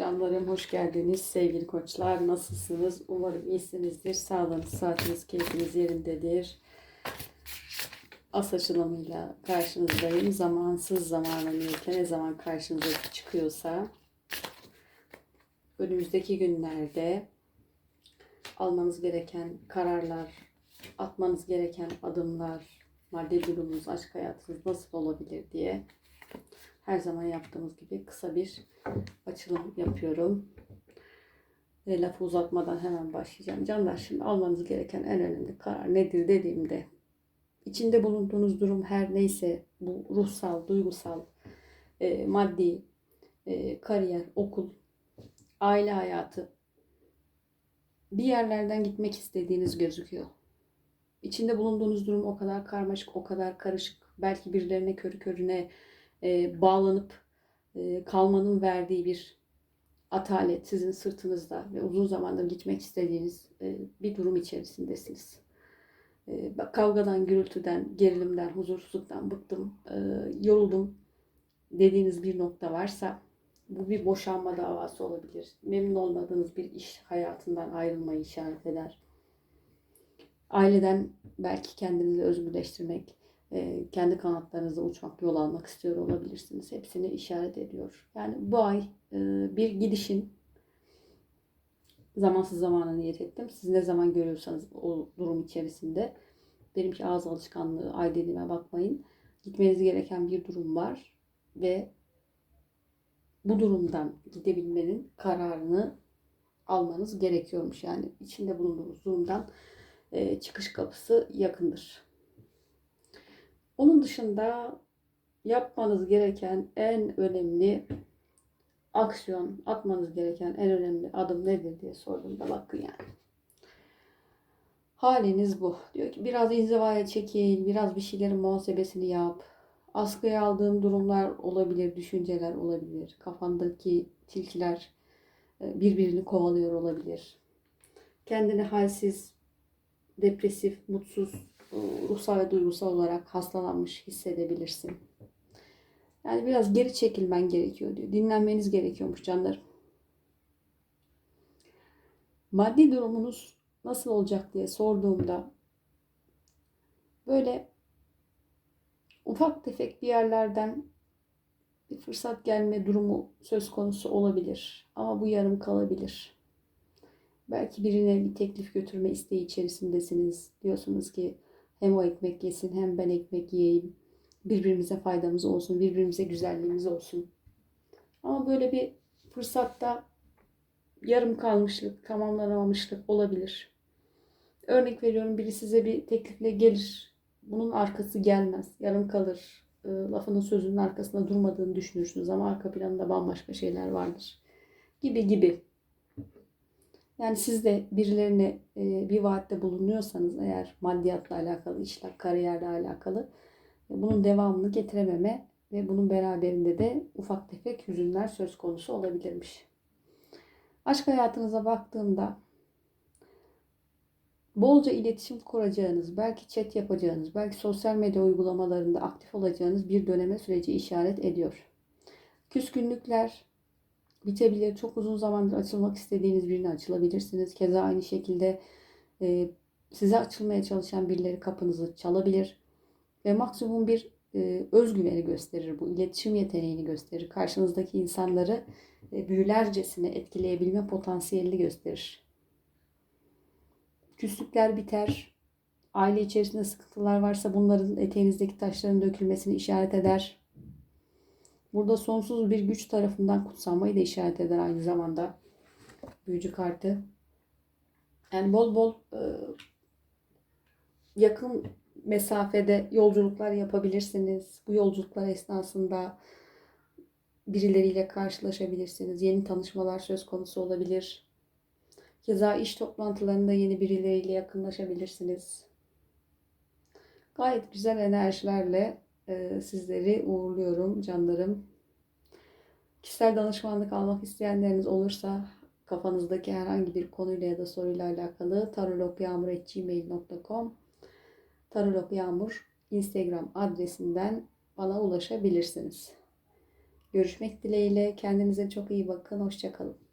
Canlarım hoş geldiniz. Sevgili koçlar nasılsınız? Umarım iyisinizdir. Sağlığınız, saatiniz, keyfiniz yerindedir. As açılımıyla karşınızdayım. Zamansız zamana niyetle ne zaman karşınıza çıkıyorsa önümüzdeki günlerde almanız gereken kararlar, atmanız gereken adımlar, maddi durumunuz, aşk hayatınız nasıl olabilir diye her zaman yaptığımız gibi kısa bir açılım yapıyorum. Ve lafı uzatmadan hemen başlayacağım. Canlar şimdi almanız gereken en önemli karar nedir dediğimde içinde bulunduğunuz durum her neyse bu ruhsal, duygusal, e, maddi, e, kariyer, okul, aile hayatı bir yerlerden gitmek istediğiniz gözüküyor. İçinde bulunduğunuz durum o kadar karmaşık, o kadar karışık. Belki birilerine körü körüne e, bağlanıp e, kalmanın verdiği bir atalet sizin sırtınızda ve uzun zamandır gitmek istediğiniz e, bir durum içerisindesiniz. E, kavgadan, gürültüden, gerilimden, huzursuzluktan bıktım, e, yoruldum dediğiniz bir nokta varsa bu bir boşanma davası olabilir. Memnun olmadığınız bir iş hayatından ayrılmayı işaret eder. Aileden belki kendinizi özgürleştirmek, e, kendi kanatlarınızda uçmak, yol almak istiyor olabilirsiniz. Hepsini işaret ediyor. Yani bu ay e, bir gidişin zamansız zamana niyet ettim. Siz ne zaman görüyorsanız o durum içerisinde benimki ağız alışkanlığı, ay dediğime bakmayın. Gitmeniz gereken bir durum var ve bu durumdan gidebilmenin kararını almanız gerekiyormuş. Yani içinde bulunduğunuz durumdan e, çıkış kapısı yakındır. Onun dışında yapmanız gereken en önemli aksiyon, atmanız gereken en önemli adım nedir diye sorduğumda bakın yani. Haliniz bu. Diyor ki biraz inzivaya çekil, biraz bir şeylerin muhasebesini yap. Askıya aldığın durumlar olabilir, düşünceler olabilir. Kafandaki tilkiler e, birbirini kovalıyor olabilir. Kendini halsiz, depresif, mutsuz, ruhsal ve duygusal olarak hastalanmış hissedebilirsin. Yani biraz geri çekilmen gerekiyor diyor. Dinlenmeniz gerekiyormuş canlarım. Maddi durumunuz nasıl olacak diye sorduğumda böyle ufak tefek bir yerlerden bir fırsat gelme durumu söz konusu olabilir. Ama bu yarım kalabilir. Belki birine bir teklif götürme isteği içerisindesiniz. Diyorsunuz ki hem o ekmek yesin hem ben ekmek yiyeyim. Birbirimize faydamız olsun, birbirimize güzelliğimiz olsun. Ama böyle bir fırsatta yarım kalmışlık, tamamlanamamışlık olabilir. Örnek veriyorum biri size bir teklifle gelir. Bunun arkası gelmez. Yarım kalır. E, lafının sözünün arkasında durmadığını düşünürsünüz ama arka planında bambaşka şeyler vardır. Gibi gibi. Yani siz de birilerine e, bir vaatte bulunuyorsanız eğer maddiyatla alakalı, işler, kariyerle alakalı e, bunun devamını getirememe ve bunun beraberinde de ufak tefek hüzünler söz konusu olabilirmiş. Aşk hayatınıza baktığımda bolca iletişim kuracağınız, belki chat yapacağınız, belki sosyal medya uygulamalarında aktif olacağınız bir döneme süreci işaret ediyor. Küskünlükler, bitebilir. Çok uzun zamandır açılmak istediğiniz birine açılabilirsiniz. Keza aynı şekilde e, size açılmaya çalışan birileri kapınızı çalabilir. Ve maksimum bir e, özgüveni gösterir bu. iletişim yeteneğini gösterir. Karşınızdaki insanları e, büyülercesine etkileyebilme potansiyelini gösterir. Küslükler biter. Aile içerisinde sıkıntılar varsa bunların eteğinizdeki taşların dökülmesini işaret eder. Burada sonsuz bir güç tarafından kutsanmayı da işaret eder aynı zamanda. Büyücü kartı. Yani bol bol e, yakın mesafede yolculuklar yapabilirsiniz. Bu yolculuklar esnasında birileriyle karşılaşabilirsiniz. Yeni tanışmalar söz konusu olabilir. Keza iş toplantılarında yeni birileriyle yakınlaşabilirsiniz. Gayet güzel enerjilerle e, sizleri uğurluyorum canlarım. Kişisel danışmanlık almak isteyenleriniz olursa kafanızdaki herhangi bir konuyla ya da soruyla alakalı tarologyamur.gmail.com Tarologyamur Instagram adresinden bana ulaşabilirsiniz. Görüşmek dileğiyle. Kendinize çok iyi bakın. Hoşçakalın.